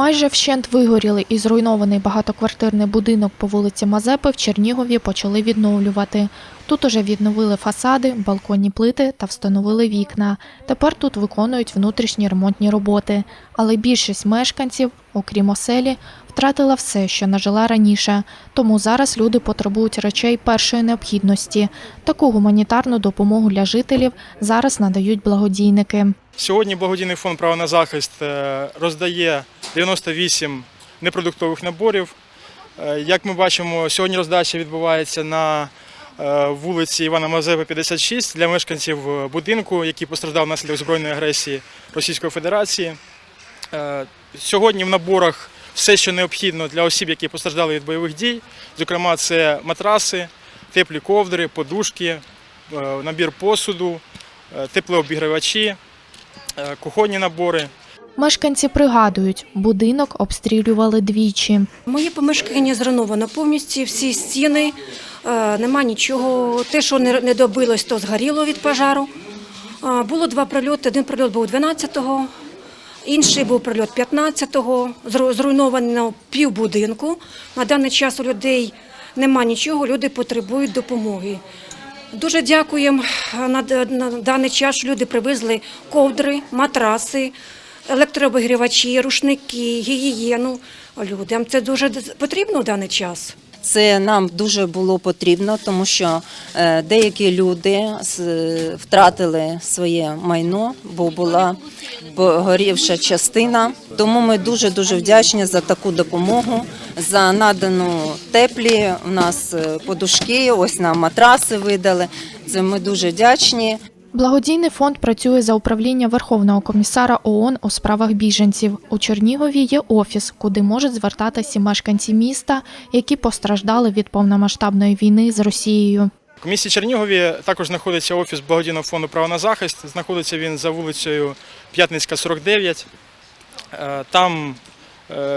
Майже вщент вигорілий і зруйнований багатоквартирний будинок по вулиці Мазепи в Чернігові почали відновлювати. Тут уже відновили фасади, балконні плити та встановили вікна. Тепер тут виконують внутрішні ремонтні роботи. Але більшість мешканців, окрім оселі, втратила все, що нажила раніше. Тому зараз люди потребують речей першої необхідності. Таку гуманітарну допомогу для жителів зараз надають благодійники. Сьогодні благодійний фонд право на захист е, роздає 98 непродуктових наборів. Е, Як ми бачимо, сьогодні роздача відбувається на е, вулиці Івана Мазепи, 56 для мешканців е, будинку, який постраждав внаслідок збройної агресії Російської Федерації. Сьогодні в наборах все, що необхідно для осіб, які постраждали від бойових дій. Зокрема, це матраси, теплі ковдри, подушки, набір посуду, теплообігрівачі, кухонні набори. Мешканці пригадують, будинок обстрілювали двічі. Моє помешкання зруйновано повністю, всі стіни, е, нема нічого. Те, що не добилось, то згоріло від пожару. Е, Було два прильоти. Один прильот був 12-го, інший був прильот 15-го. Зруйновано пів будинку. На даний час у людей нема нічого, люди потребують допомоги. Дуже дякуємо е, на, даний час. Люди привезли ковдри, матраси, електрообігрівачі, рушники, гігієну людям. Це дуже потрібно в даний час. Це нам дуже було потрібно, тому що е, деякі люди втратили своє майно, бо була погорівша частина. Тому ми дуже дуже вдячні за таку допомогу, за надану теплі. У нас е, подушки, ось нам матраси видали. Це ми дуже вдячні. Благодійний фонд працює за управління Верховного комісара ООН у справах біженців. У Чернігові є офіс, куди можуть звертатися мешканці міста, які постраждали від повномасштабної війни з Росією. В місті Чернігові також знаходиться офіс благодійного фонду право на захист. Знаходиться він за вулицею П'ятницька, 49. Е, Там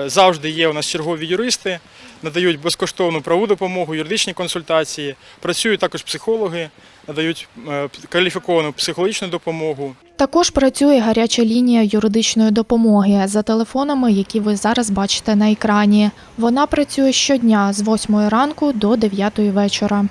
завжди є у нас чергові юристи, надають безкоштовну правову допомогу, юридичні консультації. Працюють також психологи, надають е, кваліфіковану психологічну допомогу. Також працює гаряча лінія юридичної допомоги за телефонами, які ви зараз бачите на екрані. Вона працює щодня з 8 ранку до 9 вечора.